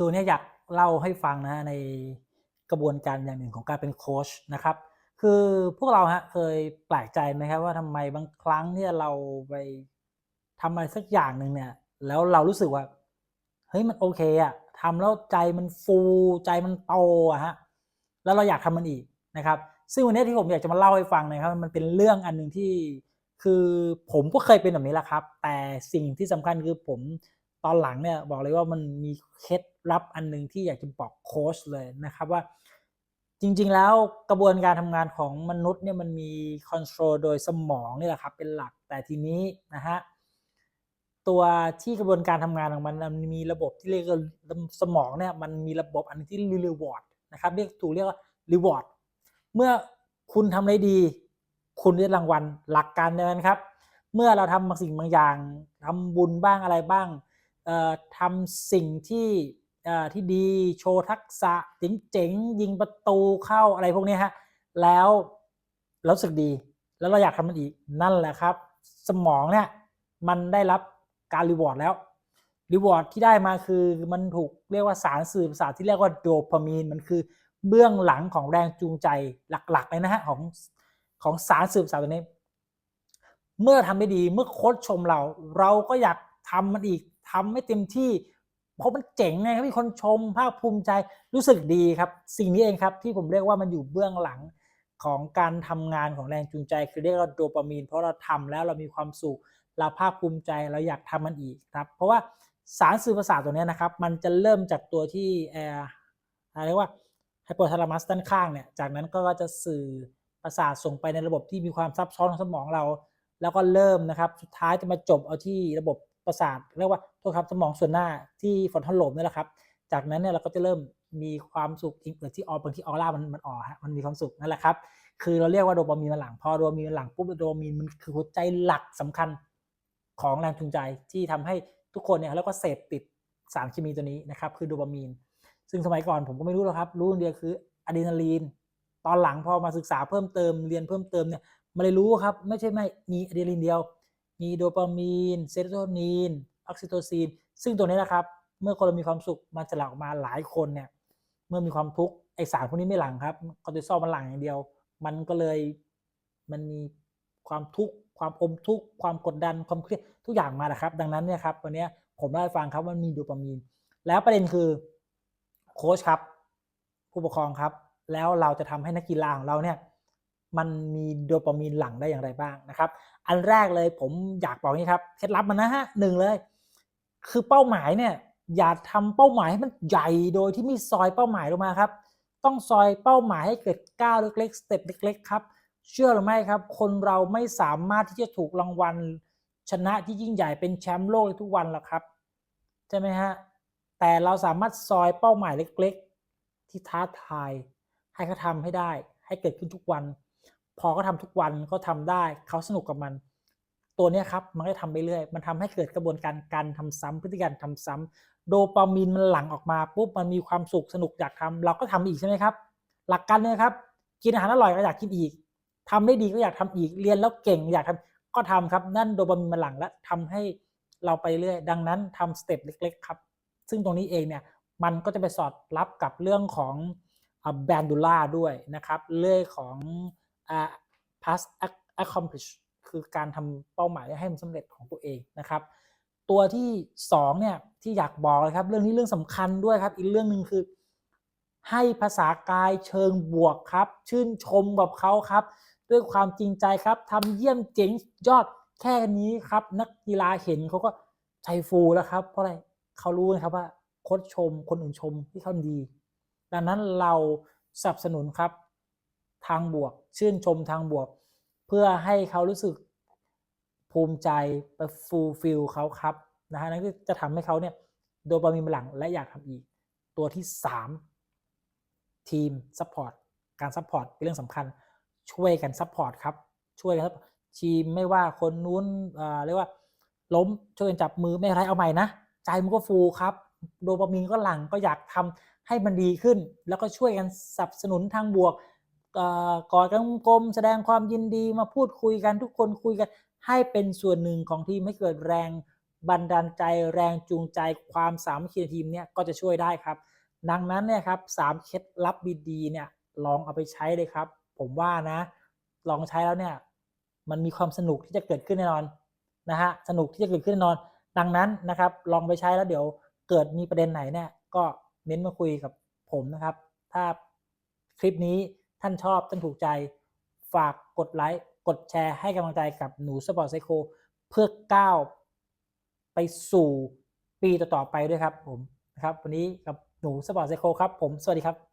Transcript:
คือวันนี้อยากเล่าให้ฟังนะฮะในกระบวนการอย่างหนึ่งของการเป็นโค้ชนะครับ คือพวกเราฮะเคยแปลกใจไหมครับว่าทำไมบางครั้งเนี่ยเราไปทำอะไรสักอย่างหนึ่งเนี่ย แล้วเรารู้สึกว่าเฮ้ยมันโอเคอะทำแล้วใจมันฟูใจมันโตอะฮะแล้วเราอยากทำมันอีกนะครับ ซึ่งวันนี้ที่ผมอยากจะมาเล่าให้ฟังนะครับ มันเป็นเรื่องอันหนึ่งที่คือผมก็เคยเป็นแบบนี้แหละครับ แต่สิ่งที่สำคัญคือผม ตอนหลังเนี่ยบอกเลยว่ามันมีเคล็ดลับอันหนึ่งที่อยากจะบอกโค้ชเลยนะครับว่าจริง ๆ แล้วกระบวนการทำงานของมนุษย์เนี่ยมันมีคอนโทรลโดยสมองนี่แหละครับเป็นหลักแต่ทีนี้นะฮะตัวที่กระบวนการทำงานของมันมันมีระบบที่เรียกว่าสมองเนี่ยมันมีระบบอันที่รีวอร์ดนะครับเรียกถูกเรียกว่ารีวอร์ดเมื่อคุณทำได้ดี คุณได้รางวัลหลักการเดินครับ เมื่อเราทำบางสิ่งบางอย่างทำบุญบ้างอะไรบ้าง ทำสิ่งที่ที่ดีโชว์ทักษะเจ๋งๆยิงประตูเข้าอะไรพวกนี้ฮะแล้วรู้สึกดี แล้วเราอยากทำมันอีกนั่นแหละครับ สมองเนี่ยมันได้รับการรีวอร์ดแล้วรีวอร์ดที่ได้มาคือมันถูกเรียกว่าสารสื่อประสาทที่เรียกว่าโดพามีนมันคือเบื้องหลังของแรงจูงใจหลักๆเลยนะฮะของของสารสื่อประสาทตัวนี้ เมื่อทำได้ดีเมื่อโค้ชชมเรา เราก็อยากทำมันอีก ทำให้เต็มที่เพราะมันเจ๋งไงครับมีคนชมภาคภูมิใจรู้สึกดีครับ สิ่งนี้เองครับที่ผมเรียกว่ามันอยู่เบื้องหลังของการทำงานของแรงจูงใจ คือเรียกว่าโดปามีน เพราะเราทำแล้วเรามีความสุขเราภาคภูมิใจเราอยากทำมันอีกครับ เพราะว่าสารสื่อประสาทตัวนี้นะครับ มันจะเริ่มจากตัวที่เอ่อเรียกว่าไฮโปทาลามัสด้านข้างเนี่ย จากนั้นก็จะสื่อประสาทส่งไปในระบบที่มีความซับซ้อนของสมองเรา แล้วก็เริ่มนะครับ สุดท้ายจะมาจบเอาที่ระบบ ประสาทเรียกว่าโทษครับสมองส่วนหน้าที่ฟอนทัลโลบนี่แหละครับ จากนั้นเนี่ยเราก็จะเริ่มมีความสุขอีกเหมือนที่ออบางที่ออร่ามันมันออฮะมันมีความสุขนั่นแหละครับ คือเราเรียกว่าโดปามีนมันหลังพอโดปามีนมันหลังปุ๊บโดปามีนมันคือหัวใจหลักสำคัญของแรงจูงใจที่ทำให้ทุกคนเนี่ยแล้วก็เสพติดสารเคมีตัวนี้นะครับคือโดปามีน ซึ่งสมัยก่อนผมก็ไม่รู้หรอกครับรู้อย่างเดียวคืออะดรีนาลีนตอนหลังพอมาศึกษาเพิ่มเติมเรียนเพิ่มเติมเนี่ยมาเลยรู้ครับไม่ใช่ไม่มีอะดรีนาลีนเดียว มีโดปามีนเซโรโทนินออกซิโตซินซึ่งตัวนี้นะครับ เมื่อคนเรามีความสุขมันจะหลั่งออกมาหลายคนเนี่ยเมื่อมีความทุกข์ไอสารพวกนี้ไม่หลั่งครับคอร์ติซอลมันหลั่งอย่างเดียว มันก็เลยมันมีความทุกข์ความอมทุกข์ความกดดันความเครียดทุกอย่างมานะครับ ดังนั้นเนี่ยครับวันนี้ผมเล่าให้ฟังครับว่ามันมีโดปามีน แล้วประเด็นคือโค้ชครับ ผู้ปกครองครับ แล้วเราจะทำให้นักกีฬาของเราเนี่ย มันมีโดปามีนหลั่งได้อย่างไรบ้างนะครับ อันแรกเลยผมอยากบอกนี่ครับเคล็ดลับมันนะฮะหนึ่งเลย คือเป้าหมายเนี่ยอย่าทำเป้าหมายให้มันใหญ่โดยที่ไม่ซอยเป้าหมายลงมาครับ ต้องซอยเป้าหมายให้เกิดก้าวเล็กๆสเต็ปเล็กๆครับเชื่อหรือไม่ครับ คนเราไม่สามารถที่จะถูกรางวัลชนะที่ยิ่งใหญ่เป็นแชมป์โลกทุกวันหรอกครับ ใช่ไหมฮะ แต่เราสามารถซอยเป้าหมายเล็ก ๆ ที่ท้าทาย ให้เขาทำให้ได้ ให้เกิดขึ้นทุกวัน พอเขาทาทุกวันเขาทำได้เขาสนุกกับมัน ตัวนี้ครับมันก็ทำไปเรื่อย มันทำให้เกิดกระบวนการการทำซ้ำพฤติการมทำซ้ำโดปามีนมันหลั่งออกมาปุ๊บมันมีความสุขสนุกอยากทำเราก็ทำอีกใช่ไหมครับ หลักการเนี่ยครับ กินอาหารอร่อยก็อยากกินอีกทำได้ดีก็อยากทำอีกเรียนแล้วเก่งอยากทำก็ทำครับนั่นโดปามีนมันหลั่งและทำให้เราไปเรื่อย ดังนั้นทำสเต็ปเล็ก ๆ ครับ ซึ่งตรงนี้เองเนี่ยมันก็จะไปสอดรับกับเรื่องของแบนดูล่าด้วยนะครับเรื่องของ past accomplish คือการทำเป้าหมายให้มันสำเร็จของตัวเองนะครับ ตัวที่2เนี่ยที่อยากบอกเลยครับ เรื่องนี้เรื่องสำคัญด้วยครับ อีกเรื่องหนึ่งคือ ให้ภาษากายเชิงบวกครับ ชื่นชมแบบเขาครับ ด้วยความจริงใจครับทำเยี่ยมเจ๋งยอดแค่นี้ครับ นักกีฬาเห็นเขาก็ใจฟูแล้วครับ เพราะอะไรเขารู้นะครับว่าโค้ชชม คนอื่นชมที่เขาดี ดังนั้นเราสนับสนุนครับ ทางบวก ชื่นชมทางบวก เพื่อให้เขารู้สึกภูมิใจไปฟูลฟิลเขาครับนะฮะนั่นก็จะทำให้เขาเนี่ยโดปามีนหลังและอยากทำอีก ตัวที่ 3 ทีมซัพพอร์ตการซัพพอร์ตเป็นเรื่องสำคัญช่วยกันซัพพอร์ตครับ ช่วยกันครับทีมไม่ว่าคนนู้นเรียกว่า ล้มช่วยกันจับมือไม่ไรเอาใหม่นะ ใจมันก็ฟูครับ โดปามีนก็หลังก็อยากทำให้มันดีขึ้น แล้วก็ช่วยกันสนับสนุนทางบวก กอดกันกลมแสดงความยินดีมาพูดคุยกันทุกคนคุยกัน ให้เป็นส่วนหนึ่งของทีมให้เกิดแรงบันดาลใจแรงจูงใจความสามัคคีในทีมเนี่ยก็จะช่วยได้ครับ ดังนั้นเนี่ยครับสามเคล็ดลับดีๆเนี่ยลองเอาไปใช้เลยครับ ผมว่านะ ลองใช้แล้วเนี่ยมันมีความสนุกที่จะเกิดขึ้นแน่นอนนะฮะสนุกที่จะเกิดขึ้นแน่นอน ดังนั้นนะครับ ลองไปใช้แล้วเดี๋ยวเกิดมีประเด็นไหนเนี่ยก็เม้นต์มาคุยกับผมนะครับ ถ้าคลิปนี้ ท่านชอบท่านถูกใจฝากกดไลค์กดแชร์ให้กำลังใจกับหนูสปอร์ตไซโคเพื่อก้าวไปสู่ปีต่อๆไปด้วยครับผมนะครับ วันนี้กับหนูสปอร์ตไซโคครับผมสวัสดีครับ